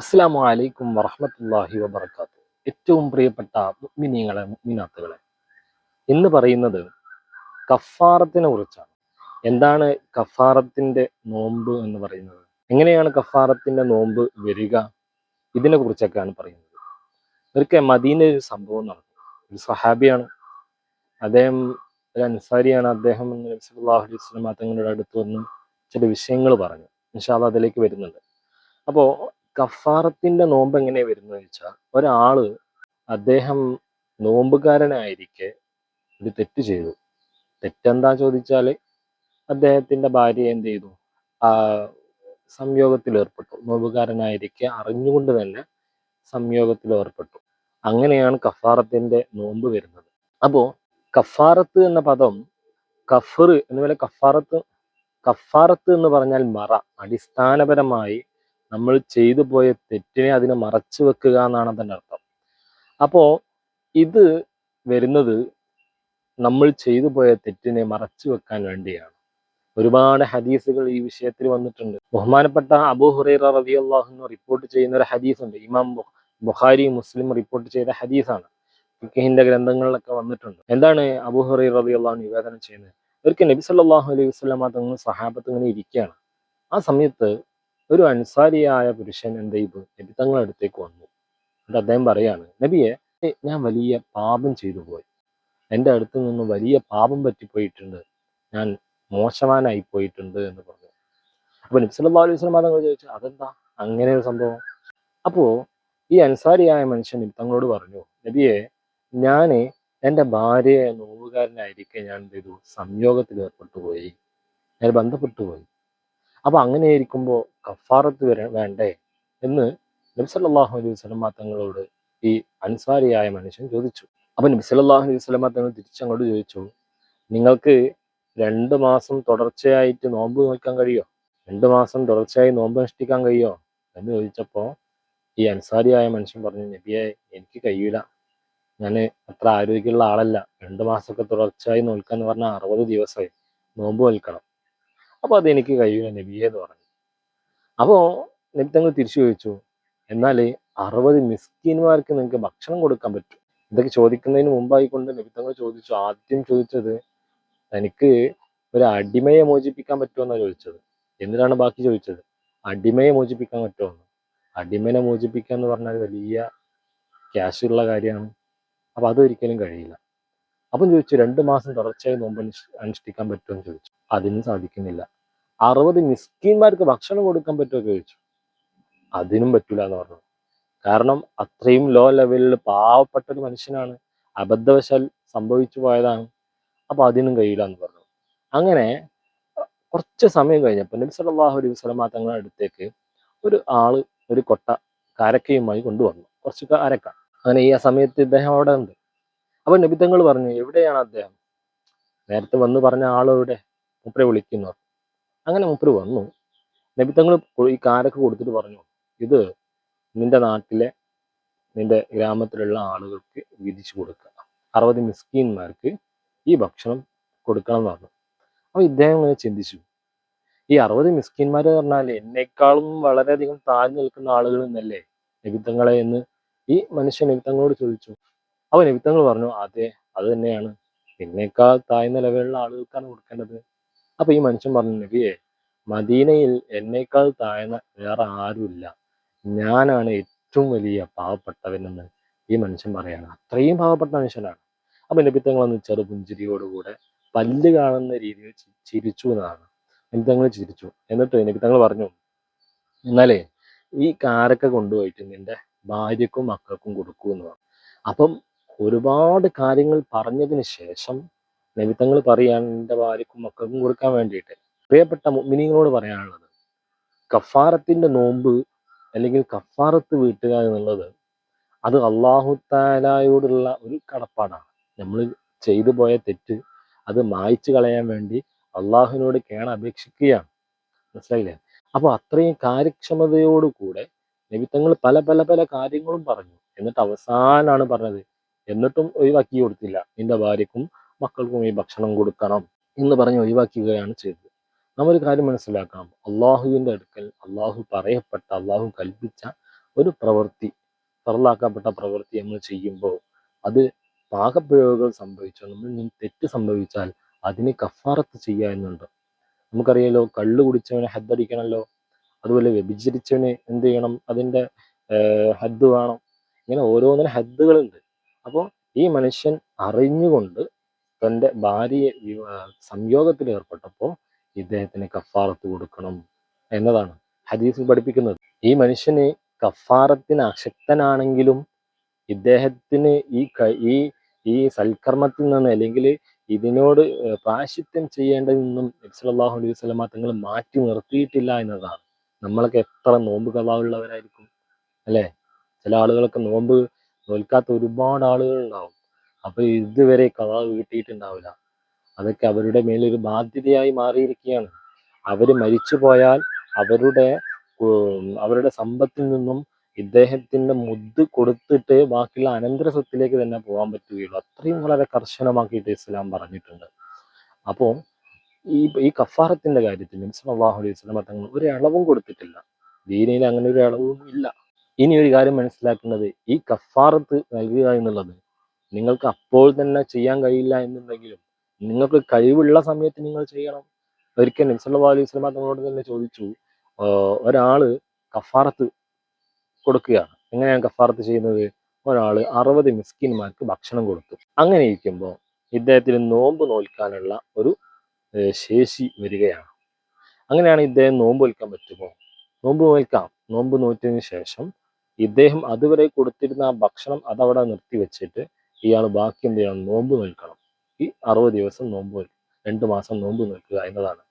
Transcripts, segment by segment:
അസ്സാം വലൈക്കും വറഹമത്തല്ലാഹി വബർക്കാത്തു ഏറ്റവും പ്രിയപ്പെട്ട മുഗ്മിനീങ്ങളെ മുഗ്മിനാത്തുകളെ ഇന്ന് പറയുന്നത് കഫാറത്തിനെ കുറിച്ചാണ്. എന്താണ് കഫാറത്തിന്റെ നോമ്പ് എന്ന് പറയുന്നത്? എങ്ങനെയാണ് കഫാറത്തിന്റെ നോമ്പ് വരിക? ഇതിനെ കുറിച്ചൊക്കെയാണ് പറയുന്നത്. ഒരിക്കൽ മദീന ഒരു സംഭവം നടന്നു. ഒരു സഹാബിയാണ് അദ്ദേഹം ഒരു അൻസാരിയാണ്. അദ്ദേഹം നബി സല്ലല്ലാഹു അലൈഹി തങ്ങളുടെ അടുത്ത് വന്ന് ചില വിഷയങ്ങൾ പറഞ്ഞു. ഇൻഷാല്ല അതിലേക്ക് വരുന്നുണ്ട്. അപ്പോൾ കഫാറത്തിന്റെ നോമ്പ് എങ്ങനെയാ വരുന്നത് വെച്ചാൽ ഒരാൾ അദ്ദേഹം നോമ്പുകാരനായിരിക്കെ ഒരു തെറ്റ് ചെയ്തു. തെറ്റെന്താ ചോദിച്ചാൽ അദ്ദേഹത്തിന്റെ ഭാര്യ എന്ത് ചെയ്തു? ആ സംയോഗത്തിൽ ഏർപ്പെട്ടു. നോമ്പുകാരനായിരിക്കെ അറിഞ്ഞുകൊണ്ട് തന്നെ സംയോഗത്തിൽ ഏർപ്പെട്ടു. അങ്ങനെയാണ് കഫാറത്തിന്റെ നോമ്പ് വരുന്നത്. അപ്പോ കഫാറത്ത് എന്ന പദം കഫർ എന്നുപോലെ കഫാറത്ത് കഫാറത്ത് എന്ന് പറഞ്ഞാൽ മറ അടിസ്ഥാനപരമായി നമ്മൾ ചെയ്തു പോയ തെറ്റിനെ അതിനെ മറച്ചു വെക്കുക എന്നാണ് അതിന്റെ അർത്ഥം. അപ്പോൾ ഇത് വരുന്നത് നമ്മൾ ചെയ്തു പോയ തെറ്റിനെ മറച്ചു വെക്കാൻ വേണ്ടിയാണ്. ഒരുപാട് ഹദീസുകൾ ഈ വിഷയത്തിൽ വന്നിട്ടുണ്ട്. ബഹുമാനപ്പെട്ട അബൂ ഹുറൈറ റബി അള്ളാഹുന്ന് റിപ്പോർട്ട് ചെയ്യുന്ന ഒരു ഹദീസ് ഉണ്ട് ഇമാം ബുഖാരി മുസ്ലിം റിപ്പോർട്ട് ചെയ്ത ഹദീസാണ്. ഫിഖിന്റെ ഗ്രന്ഥങ്ങളിലൊക്കെ വന്നിട്ടുണ്ട്. എന്താണ് അബൂ ഹുറൈറ റബി അള്ളാഹു നിവേദനം ചെയ്യുന്നത്? ഒരിക്കൽ നബി സല്ലല്ലാഹു അലൈഹി തങ്ങൾ സഹാബത്ത് ഇങ്ങനെ ഇരിക്കുകയാണ്. ആ സമയത്ത് ഒരു അൻസാരിയായ പുരുഷൻ എന്ത് ചെയ്തു? നബി തങ്ങളുടെ അടുത്തേക്ക് വന്നു. എന്നിട്ട് അദ്ദേഹം പറയാണ് നബിയെ ഞാൻ വലിയ പാപം ചെയ്തു പോയി എന്റെ അടുത്ത് നിന്ന് വലിയ പാപം പറ്റിപ്പോയിട്ടുണ്ട്. ഞാൻ മോശവാനായി പോയിട്ടുണ്ട് എന്ന് പറഞ്ഞു. അപ്പൊ നബി അലൈഹി വസല്ലം തങ്ങൾ ചോദിച്ചു അതെന്താ? അങ്ങനെ ഒരു സംഭവം? അപ്പോ ഈ അൻസാരിയായ മനുഷ്യൻ നബി തങ്ങളോട് പറഞ്ഞു നബിയെ ഞാൻ എന്റെ ഭാര്യയെ നോവുകാരനായിരിക്കെ ഞാൻ എന്ത് ചെയ്തു? സംയോഗത്തിൽ ഏർപ്പെട്ടു പോയി ഞാൻ ബന്ധപ്പെട്ടു പോയി അപ്പൊ അങ്ങനെ ഇരിക്കുമ്പോൾ കഫാറത്ത് വര വേണ്ടേ? എന്ന് നബി സല്ലല്ലാഹു അലൈഹി വസല്ലം തങ്ങളോട് ഈ അൻസാരിയായ മനുഷ്യൻ ചോദിച്ചു. അപ്പൊ നബി സല്ലല്ലാഹു അലൈഹി വസല്ലം തങ്ങൾ തിരിച്ചങ്ങോട്ട് ചോദിച്ചു. നിങ്ങൾക്ക് രണ്ട് മാസം തുടർച്ചയായിട്ട് നോമ്പ് നോക്കാൻ കഴിയോ? രണ്ട് മാസം തുടർച്ചയായി നോമ്പ് അനുഷ്ഠിക്കാൻ കഴിയോ? എന്ന് ചോദിച്ചപ്പോ ഈ അൻസാരിയായ മനുഷ്യൻ പറഞ്ഞു നബിയെ എനിക്ക് കഴിയൂല. ഞാൻ അത്ര ആരോഗ്യമുള്ള ആളല്ല. രണ്ട് മാസമൊക്കെ തുടർച്ചയായി നോൽക്കുക എന്ന് പറഞ്ഞാൽ അറുപത് ദിവസമായി. നോമ്പ് നോൽക്കണം. അപ്പൊ അതെനിക്ക് കഴിയൂല നബിയെ എന്ന് പറഞ്ഞു. അപ്പോ നബിത്തങ്ങൾ തിരിച്ചു ചോദിച്ചു എന്നാൽ അറുപത് മിസ്കിന്മാർക്ക് നിങ്ങൾക്ക് ഭക്ഷണം കൊടുക്കാൻ പറ്റും? ഇതൊക്കെ ചോദിക്കുന്നതിന് മുമ്പായിക്കൊണ്ട് നബിത്തങ്ങൾ തങ്ങൾ ചോദിച്ചു. ആദ്യം ചോദിച്ചത് എനിക്ക് ഒരു അടിമയെ മോചിപ്പിക്കാൻ പറ്റുമെന്നാണ് ചോദിച്ചത്. എന്നിട്ടാണ് ബാക്കി ചോദിച്ചത് അടിമയെ മോചിപ്പിക്കാൻ പറ്റുമെന്ന് അടിമനെ മോചിപ്പിക്കുക എന്ന് പറഞ്ഞാൽ വലിയ ക്യാഷ് ഉള്ള കാര്യമാണ്. അപ്പൊ അതൊരിക്കലും കഴിയില്ല. അപ്പം ചോദിച്ചു രണ്ട് മാസം തുടർച്ചയായി നോമ്പ് അനുഷ്- അനുഷ്ഠിക്കാൻ പറ്റുമെന്ന് ചോദിച്ചു. അതിനും സാധിക്കുന്നില്ല. അറുപത് മിസ്കിന്മാർക്ക് ഭക്ഷണം കൊടുക്കാൻ പറ്റുമോ ചോദിച്ചു. അതിനും പറ്റൂല എന്ന് പറഞ്ഞു. കാരണം അത്രയും ലോ ലെവലിൽ പാവപ്പെട്ട ഒരു മനുഷ്യനാണ്. അബദ്ധവശാൽ സംഭവിച്ചു പോയതാണ്. അപ്പൊ അതിനും കഴിയില്ല എന്ന് പറഞ്ഞു. അങ്ങനെ കുറച്ച് സമയം കഴിഞ്ഞപ്പോൾ നബി സല്ലല്ലാഹു അലൈഹി വസല്ലമ തങ്ങളുടെ അടുത്തേക്ക് ഒരു ആൾ ഒരു കൊട്ട കാരക്കയുമായി കൊണ്ടുവന്നു. കുറച്ച് കാരക്ക. അങ്ങനെ ഈ ആ സമയത്ത് ഇദ്ദേഹം അവിടെ ഉണ്ട്. അപ്പൊ നബി തങ്ങൾ പറഞ്ഞു എവിടെയാണ് അദ്ദേഹം? നേരത്തെ വന്ന് പറഞ്ഞ ആളെവിടെ മൂപ്പരെ വിളിക്കുന്നു അങ്ങനെ മൂപ്പര് വന്നു. നബിത്തങ്ങൾ തങ്ങൾ ഈ കാരൊക്കെ കൊടുത്തിട്ട് പറഞ്ഞു ഇത് നിന്റെ നാട്ടിലെ നിന്റെ ഗ്രാമത്തിലുള്ള ആളുകൾക്ക് വിധിച്ചു കൊടുക്കുക അറുപത് മിസ്കീന്മാർക്ക് ഈ ഭക്ഷണം കൊടുക്കണം എന്ന് പറഞ്ഞു. അപ്പൊ ഇദ്ദേഹം ഇങ്ങനെ ചിന്തിച്ചു. ഈ അറുപത് മിസ്കിന്മാർ പറഞ്ഞാൽ എന്നെക്കാളും വളരെയധികം താഴ്ന്നു നിൽക്കുന്ന ആളുകൾ എന്നല്ലേ നിബിത്തങ്ങളെ എന്ന് ഈ മനുഷ്യൻ നിബിത്തങ്ങളോട് ചോദിച്ചു. അപ്പൊ നിബിത്തങ്ങൾ പറഞ്ഞു അതെ അത് തന്നെയാണ്. എന്നേക്കാൾ താഴ്ന്ന ലെവലിലുള്ള ആളുകൾക്കാണ് കൊടുക്കേണ്ടത്. അപ്പൊ ഈ മനുഷ്യൻ പറഞ്ഞു നബിയെ മദീനയിൽ എന്നേക്കാൾ താഴ്ന്ന വേറെ ആരുമില്ല. ഞാനാണ് ഏറ്റവും വലിയ പാവപ്പെട്ടവനെന്ന് ഈ മനുഷ്യൻ പറയാണ്. അത്രയും പാവപ്പെട്ട മനുഷ്യനാണ്. അപ്പൊ നബിത്തങ്ങൾ ഒന്ന് ചെറുപുഞ്ചിരിയോടുകൂടെ പല്ല് കാണുന്ന രീതിയിൽ ചിരിച്ചു എന്നാണ്. നബിത്തങ്ങൾ ചിരിച്ചു. എന്നിട്ട് നബിത്തങ്ങൾ പറഞ്ഞു എന്നാലേ ഈ കാരക്ക കൊണ്ടുപോയിട്ട് നിന്റെ ഭാര്യക്കും മക്കൾക്കും കൊടുക്കൂ എന്ന് പറഞ്ഞു. അപ്പം ഒരുപാട് കാര്യങ്ങൾ പറഞ്ഞതിന് ശേഷം നബിത്തങ്ങൾ പറയാൻ എന്റെ ഭാര്യക്കും മക്കൾക്കും കൊടുക്കാൻ വേണ്ടിയിട്ട് പ്രിയപ്പെട്ട മുഅ്മിനീങ്ങളോട് പറയാനുള്ളത് കഫാറത്തിന്റെ നോമ്പ് അല്ലെങ്കിൽ കഫാറത്ത് വീട്ടുക എന്നുള്ളത് അത് അള്ളാഹുത്താലായോടുള്ള ഒരു കടപ്പാടാണ്. നമ്മൾ ചെയ്തു പോയ തെറ്റ് അത് മായ്ച്ചു കളയാൻ വേണ്ടി അള്ളാഹുവിനോട് കേണ അപേക്ഷിക്കുകയാണ് മനസ്സിലായില്ലേ? അപ്പൊ അത്രയും കാര്യക്ഷമതയോടുകൂടെ നബിത്തങ്ങൾ പല പല പല കാര്യങ്ങളും പറഞ്ഞു. എന്നിട്ട് അവസാനാണ് പറഞ്ഞത്. എന്നിട്ടും ഒഴിവാക്കി കൊടുത്തില്ല. നിന്റെ ഭാര്യക്കും മക്കൾക്കും ഈ ഭക്ഷണം കൊടുക്കണം എന്ന് പറഞ്ഞ് ഒഴിവാക്കുകയാണ് ചെയ്തത്. നമ്മൊരു കാര്യം മനസ്സിലാക്കണം. അള്ളാഹുവിന്റെ അടുക്കൽ അള്ളാഹു പറയപ്പെട്ട അള്ളാഹു കൽപ്പിച്ച ഒരു പ്രവൃത്തി പറലാക്കപ്പെട്ട പ്രവൃത്തി നമ്മൾ ചെയ്യുമ്പോൾ അത് പാകപ്പിഴവുകൾ സംഭവിച്ചാൽ നമ്മൾ തെറ്റ് സംഭവിച്ചാൽ അതിന് കഫാറത്ത് ചെയ്യുക എന്നുണ്ട്. നമുക്കറിയാലോ കള്ളു കുടിച്ചവനെ ഹദ്ദടിക്കണമല്ലോ അതുപോലെ വ്യഭിചരിച്ചവന് എന്ത് ചെയ്യണം? അതിന്റെ ഹദ്ദ് വേണം. ഇങ്ങനെ ഓരോന്നിനും ഹദ്ദുകളുണ്ട്. അപ്പോൾ ഈ മനുഷ്യൻ അറിഞ്ഞുകൊണ്ട് തന്റെ ഭാര്യയെ സംയോഗത്തിൽ ഏർപ്പെട്ടപ്പോൾ ഇദ്ദേഹത്തിന് കഫാറത്ത് കൊടുക്കണം എന്നതാണ് ഹദീസ് പഠിപ്പിക്കുന്നത്. ഈ മനുഷ്യന് കഫാറത്തിന് അശക്തനാണെങ്കിലും ഇദ്ദേഹത്തിന് ഈ ഈ ഈ സൽക്കർമ്മത്തിൽ നിന്ന് അല്ലെങ്കിൽ ഇതിനോട് പ്രാശിത്യം ചെയ്യേണ്ടതിൽ നിന്നും നബ്സലാഹു അലൈഹി സ്വലമ തങ്ങൾ മാറ്റി നിർത്തിയിട്ടില്ല എന്നതാണ്. നമ്മളൊക്കെ എത്ര നോമ്പ് കഥാവുള്ളവരായിരിക്കും അല്ലേ? ചില ആളുകളൊക്കെ നോമ്പ് നോൽക്കാത്ത ഒരുപാട് ആളുകൾ ഉണ്ടാവും. അപ്പൊ ഇതുവരെ കഥ കിട്ടിയിട്ടുണ്ടാവില്ല. അതൊക്കെ അവരുടെ മേലൊരു ബാധ്യതയായി മാറിയിരിക്കുകയാണ്. അവർ മരിച്ചു പോയാൽ അവരുടെ അവരുടെ സമ്പത്തിൽ നിന്നും ഇദ്ദേഹത്തിന്റെ മുദ്ദ് കൊടുത്തിട്ട് ബാക്കിയുള്ള അനന്തര സ്വത്തിലേക്ക് തന്നെ പോകാൻ പറ്റുകയുള്ളൂ. അത്രയും വളരെ കർശനമാക്കിയിട്ട് ഇസ്ലാം പറഞ്ഞിട്ടുണ്ട്. അപ്പോൾ ഈ ഈ കഫാറത്തിന്റെ കാര്യത്തിൽ നബ്സല്ലാഹു അലൈഹി സ്വലം തങ്ങൾ ഒരു അളവും കൊടുത്തിട്ടില്ല. ദീനയിൽ അങ്ങനെ ഒരു അളവും ഇല്ല. ഇനി ഒരു കാര്യം മനസ്സിലാക്കുന്നത് ഈ കഫാറത്ത് നൽകുക എന്നുള്ളത് നിങ്ങൾക്ക് അപ്പോൾ തന്നെ ചെയ്യാൻ കഴിയില്ല എന്നുണ്ടെങ്കിലും നിങ്ങൾക്ക് കഴിവുള്ള സമയത്ത് നിങ്ങൾ ചെയ്യണം. ഒരിക്കൽ നബ്സല്ലാ അലൈഹി സ്വലമ തങ്ങളോട് തന്നെ ചോദിച്ചു ഒരാൾ കഫാറത്ത് കൊടുക്കുകയാണ്. എങ്ങനെയാണ് കഫാറത്ത് ചെയ്യുന്നത്? ഒരാൾ അറുപത് മിസ്കിന്മാർക്ക് ഭക്ഷണം കൊടുത്തു. അങ്ങനെ ഇരിക്കുമ്പോൾ ഇദ്ദേഹത്തിന് നോമ്പ് നോൽക്കാനുള്ള ഒരു ശേഷി വരികയാണ്. അങ്ങനെയാണ് ഇദ്ദേഹം നോമ്പ് നോൽക്കാൻ പറ്റുമോ? നോമ്പ് നോൽക്കാം. നോമ്പ് നോറ്റതിന് ശേഷം ഇദ്ദേഹം അതുവരെ കൊടുത്തിരുന്ന ആ ഭക്ഷണം അതവിടെ നിർത്തി വെച്ചിട്ട് ഇയാൾ ബാക്കി എന്ത് ചെയ്യണം? നോമ്പ് നോൽക്കണം. ഈ അറുപത് ദിവസം നോമ്പ് രണ്ട് മാസം നോമ്പ് നോക്കുക എന്നതാണ്.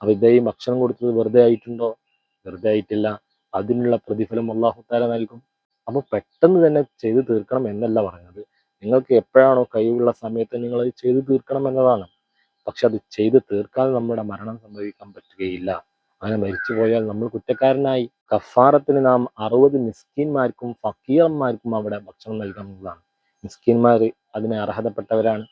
അപ്പൊ ഇദ്ദേഹം ഭക്ഷണം കൊടുത്തത് വെറുതെ ആയിട്ടുണ്ടോ? വെറുതെ ആയിട്ടില്ല. അതിനുള്ള പ്രതിഫലം അള്ളാഹു താല നൽകും. അപ്പോൾ പെട്ടെന്ന് തന്നെ ചെയ്തു തീർക്കണം എന്നല്ല പറഞ്ഞത് നിങ്ങൾക്ക് എപ്പോഴാണോ കഴിവുള്ള സമയത്ത് നിങ്ങൾ അത് ചെയ്തു തീർക്കണം എന്നതാണ്. പക്ഷെ അത് ചെയ്തു തീർക്കാതെ നമ്മുടെ മരണം സംഭവിക്കാൻ പറ്റുകയില്ല. അങ്ങനെ മരിച്ചു പോയാൽ നമ്മൾ കുറ്റക്കാരനായി. കഫാറത്തിന് നാം അറുപത് മിസ്കിന്മാർക്കും ഫക്കീറന്മാർക്കും അവിടെ ഭക്ഷണം നൽകാവുന്നതാണ്. മിസ്കിന്മാർ അതിന് അർഹതപ്പെട്ടവരാണ്.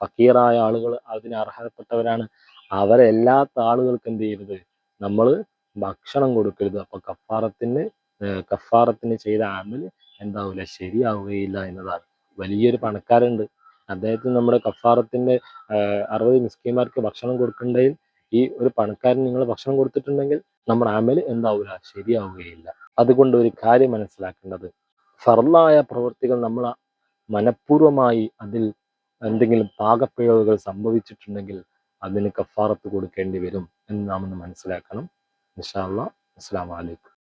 ഫക്കീറായ ആളുകൾ അതിന് അർഹതപ്പെട്ടവരാണ്. അവരെല്ലാത്ത ആളുകൾക്ക് എന്ത് ചെയ്യരുത്? നമ്മൾ ഭക്ഷണം കൊടുക്കരുത്. അപ്പൊ കഫാറത്തിന് കഫാറത്തിന് ചെയ്ത ആമിൽ എന്താവില്ല ശരിയാവുകയില്ല എന്നതാണ്. വലിയൊരു പണക്കാരുണ്ട്. അദ്ദേഹത്തിന് നമ്മുടെ കഫാറത്തിന്റെ അറുപത് മിസ്കിന്മാർക്ക് ഭക്ഷണം കൊടുക്കേണ്ടതിൽ ഈ ഒരു പണക്കാരൻ നിങ്ങൾ ഭക്ഷണം കൊടുത്തിട്ടുണ്ടെങ്കിൽ നമ്മുടെ അമൽ എന്താവില്ല ശരിയാവുകയില്ല. അതുകൊണ്ട് ഒരു കാര്യം മനസ്സിലാക്കേണ്ടത്. ഫർലായ പ്രവൃത്തികൾ നമ്മൾ മനഃപൂർവമായി അതിൽ എന്തെങ്കിലും പാകപ്പിഴവുകൾ സംഭവിച്ചിട്ടുണ്ടെങ്കിൽ അതിന് കഫാറത്ത് കൊടുക്കേണ്ടി വരും എന്ന് നാം ഒന്ന് മനസ്സിലാക്കണം. അല്ലാ അസ്സാം വലൈക്കും